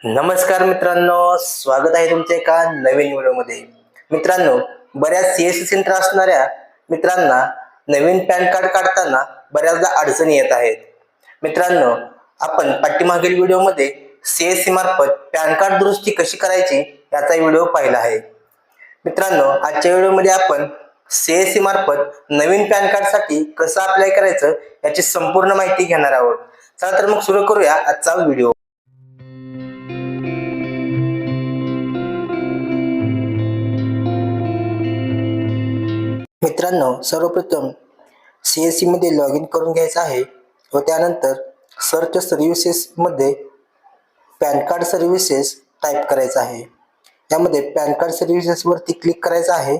नमस्कार मित्रांनो स्वागत आहे तुमच्या एका नवीन व्हिडिओमध्ये. मित्रांनो बऱ्याच सी एस सी सेंटर असणाऱ्या मित्रांना नवीन पॅन कार्ड काढताना बऱ्याचदा अडचणी येत आहेत. मित्रांनो आपण पाठीमागील व्हिडिओमध्ये सी एस सी मार्फत पॅन कार्ड दुरुस्ती कशी करायची याचा व्हिडिओ पाहिला आहे. मित्रांनो आजच्या व्हिडिओमध्ये आपण सी एस सी मार्फत नवीन पॅन कार्डसाठी कसं अप्लाय करायचं याची संपूर्ण माहिती घेणार आहोत. चला तर मग सुरू करूया आजचा व्हिडिओ. मित्रांनो सर्वप्रथम सी एस सीमध्ये लॉग इन करून घ्यायचं आहे व त्यानंतर सर्च सर्व्हिसेसमध्ये पॅन कार्ड सर्व्हिसेस टाईप करायचं आहे. यामध्ये पॅन कार्ड सर्व्हिसेसवरती क्लिक करायचं आहे.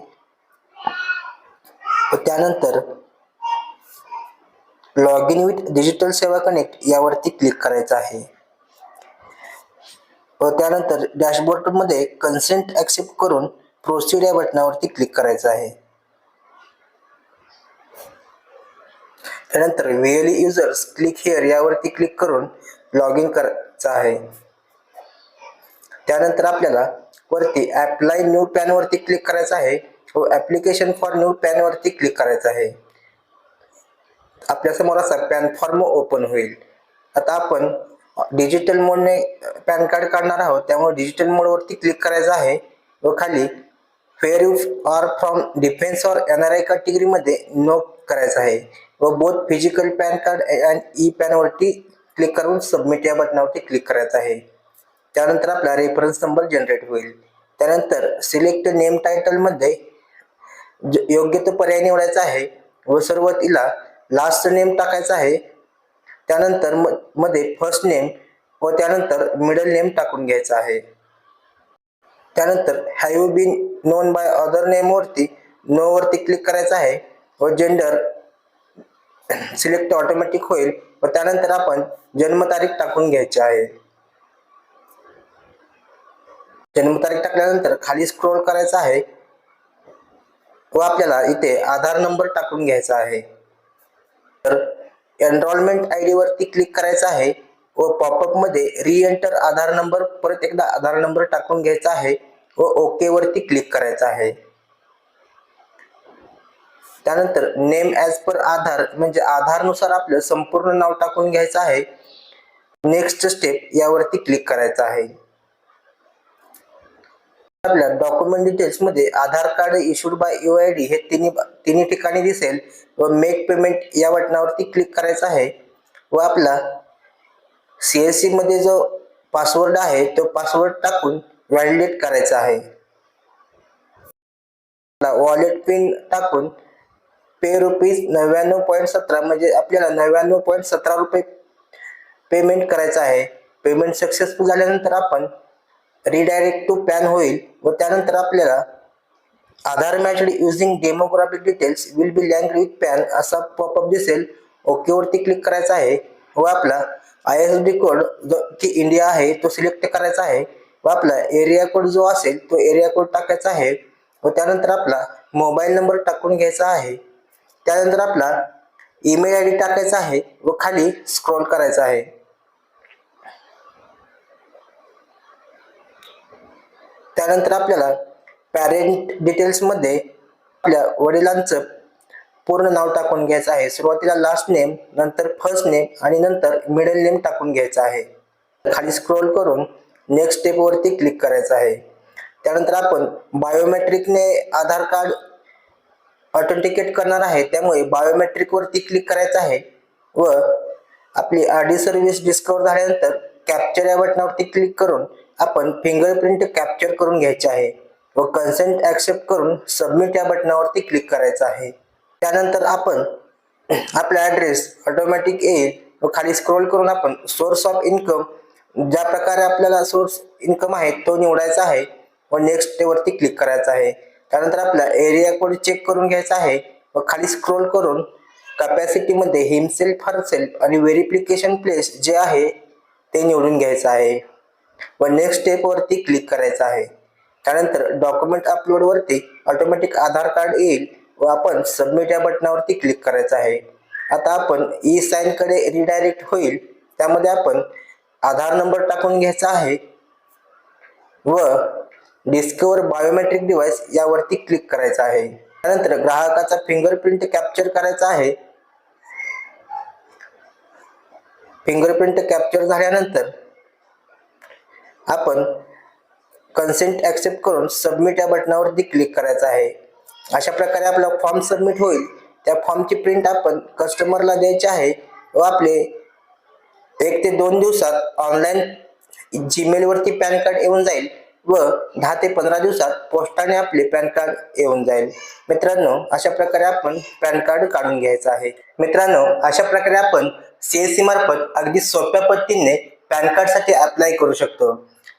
व त्यानंतर log in with digital Seva connect यावरती क्लिक करायचं आहे. व त्यानंतर डॅशबोर्डमध्ये कन्सेंट ॲक्सेप्ट करून प्रोसिड या बटनावरती क्लिक करायचं आहे. त्यानंतर व्हीएल युजर्स क्लिक हिअर यावरती क्लिक करून लॉग इन करायचं आहे. त्यानंतर आपल्याला वरती ॲप्लाय न्यू पॅनवरती क्लिक करायचं आहे. व ॲप्लिकेशन फॉर न्यू पॅनवरती क्लिक करायचं आहे. आपल्यासमोर असा पॅन फॉर्म ओपन होईल. आता आपण डिजिटल मोडने पॅन कार्ड काढणार आहोत. त्यामुळे डिजिटल मोडवरती क्लिक करायचं आहे. व खाली fair you are from defence or N R I कॅटेगरीमध्ये नो करायचं आहे. व both physical PAN card and E पॅनवरती click करून सबमिट या बटनावरती क्लिक करायचं आहे. त्यानंतर आपला रेफरन्स नंबर जनरेट होईल. त्यानंतर सिलेक्ट नेम टायटलमध्ये ज- योग्य तो पर्याय निवडायचा आहे व सुरुवातीला लास्ट नेम टाकायचा आहे. त्यानंतर म मध्ये फर्स्ट नेम व त्यानंतर मिडल नेम टाकून घ्यायचा आहे. त्यानंतर have you been known by other नेमवरती no वरती क्लिक करायचं आहे व जेंडर सिलेक्ट ऑटोमॅटिक होईल व त्यानंतर आपण जन्मतारीख टाकून घ्यायची आहे. जन्मतारीख टाकल्यानंतर खाली स्क्रोल करायचं आहे. व आपल्याला इथे आधार नंबर टाकून घ्यायचा आहे. तर एनरोलमेंट आय डी वरती क्लिक करायचं आहे व पॉपअपमध्ये रिएंटर आधार नंबर परत एकदा आधार नंबर टाकून घ्यायचा आहे व ओके वरती क्लिक करायचं आहे. त्यानंतर नेम ॲज पर आधार म्हणजे आधारनुसार आपलं संपूर्ण नाव टाकून घ्यायचं आहे. नेक्स्ट स्टेप यावरती क्लिक करायचं आहे. आपल्या डॉक्युमेंट डिटेल्समध्ये Aadhaar card issued by U I D हे तिन्ही तिन्ही ठिकाणी दिसेल व मेक पेमेंट या बटनावरती क्लिक करायचं आहे. व आपला सी एस सी मध्ये जो पासवर्ड आहे तो पासवर्ड टाकून व्हॅलिडेट करायचा आहे. वॉलेट पिन टाकून पे रुपीज नव्याण्णव पॉईंट सतरा म्हणजे आपल्याला नव्याण्णव पॉईंट सतरा रुपये पेमेंट करायचं आहे. पेमेंट सक्सेसफुल झाल्यानंतर आपण रिडायरेक्ट टू पॅन होईल व त्यानंतर आपल्याला Aadhaar matched using demographic details will be link with PAN असा पॉपअप दिसेल. ओके वरती क्लिक करायचा आहे व आपला आय एस डी कोड जो की इंडिया आहे तो सिलेक्ट करायचा आहे व आपला एरिया कोड जो असेल तो एरिया कोड टाकायचा आहे व त्यानंतर आपला मोबाईल नंबर टाकून घ्यायचा आहे. त्यानंतर आपला ईमेल आय डी टाकायचा आहे व खाली स्क्रोल करायचा आहे. त्यानंतर आपल्याला पॅरेंट डिटेल्समध्ये आपल्या वडिलांचं पूर्ण नाव टाकून घ्यायचं आहे. सुरुवातीला लास्ट नेम नंतर फर्स्ट नेम आणि नंतर मिडल नेम टाकून घ्यायचं आहे. खाली स्क्रोल करून नेक्स्ट स्टेपवरती क्लिक करायचं आहे. त्यानंतर आपण बायोमेट्रिकने आधार कार्ड ऑथेंटिकेट करणार आहे. त्यामुळे बायोमेट्रिक वरती क्लिक करायचं आहे व आपली आर डी सर्व्हिस डिस्कवर झाल्यानंतर कॅप्चर या बटनावरती क्लिक करून आपण फिंगरप्रिंट कॅप्चर करून घ्यायचे आहे व कन्सेंट ॲक्सेप्ट करून सबमिट या बटनावरती क्लिक करायचं आहे. त्यानंतर आपण आपला ॲड्रेस ऑटोमॅटिक येईल व खाली स्क्रोल करून आपण सोर्स ऑफ इन्कम ज्या प्रकारे आपल्याला सोर्स इन्कम आहे तो निवडायचा आहे व नेक्स्ट वरती क्लिक करायचा आहे. त्यानंतर आपला एरिया कोड चेक करून घ्यायचा आहे व खाली स्क्रोल करून कपॅसिटीमध्ये हिमसेल्फ हरसेल्फ आणि व्हेरिफिकेशन प्लेस जे आहे ते निवडून घ्यायचं आहे. व नेक्स्ट स्टेपवरती क्लिक करायचं आहे. त्यानंतर डॉक्युमेंट अपलोडवरती ऑटोमॅटिक आधार कार्ड येईल व आपण सबमिट या बटनावरती क्लिक करायचं आहे. आता आपण ई साईनकडे रिडायरेक्ट होईल. त्यामध्ये आपण आधार नंबर टाकून घ्यायचा आहे. व डिस्कवर बायोमेट्रिक डिव्हाइस यावरती क्लिक करायचं आहे. त्यानंतर ग्राहकाचा फिंगरप्रिंट कॅप्चर करायचा आहे. फिंगरप्रिंट कॅप्चर झाल्यानंतर आपण कन्सेंट ॲक्सेप्ट करून सबमिट या बटनावरती क्लिक करायचं आहे. अशा प्रकारे आपला फॉर्म सबमिट होईल. त्या फॉर्मची प्रिंट आपण कस्टमरला द्यायची आहे व आपले एक ते दोन दिवसात ऑनलाईन जीमेलवरती पॅन कार्ड येऊन जाईल. व दहा ते पंधरा दिवसात पोस्टाने आपले पॅन कार्ड येऊन जाईल. मित्रांनो अशा प्रकारे आपण पॅन कार्ड काढून घ्यायचं आहे. मित्रांनो अशा प्रकारे आपण सीएससी मार्फत अगदी सोप्या पद्धतीने पॅन कार्डसाठी अप्लाय करू शकतो.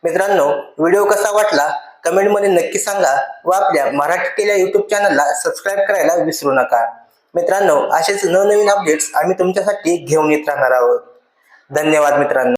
मित्रांनो व्हिडिओ कसा वाटला कमेंटमध्ये नक्की सांगा व आपल्या मराठी केल्या युट्यूब चॅनलला सबस्क्राईब करायला विसरू नका. मित्रांनो असेच नवनवीन अपडेट्स आम्ही तुमच्यासाठी घेऊन येत राहणार आहोत. धन्यवाद मित्रांनो.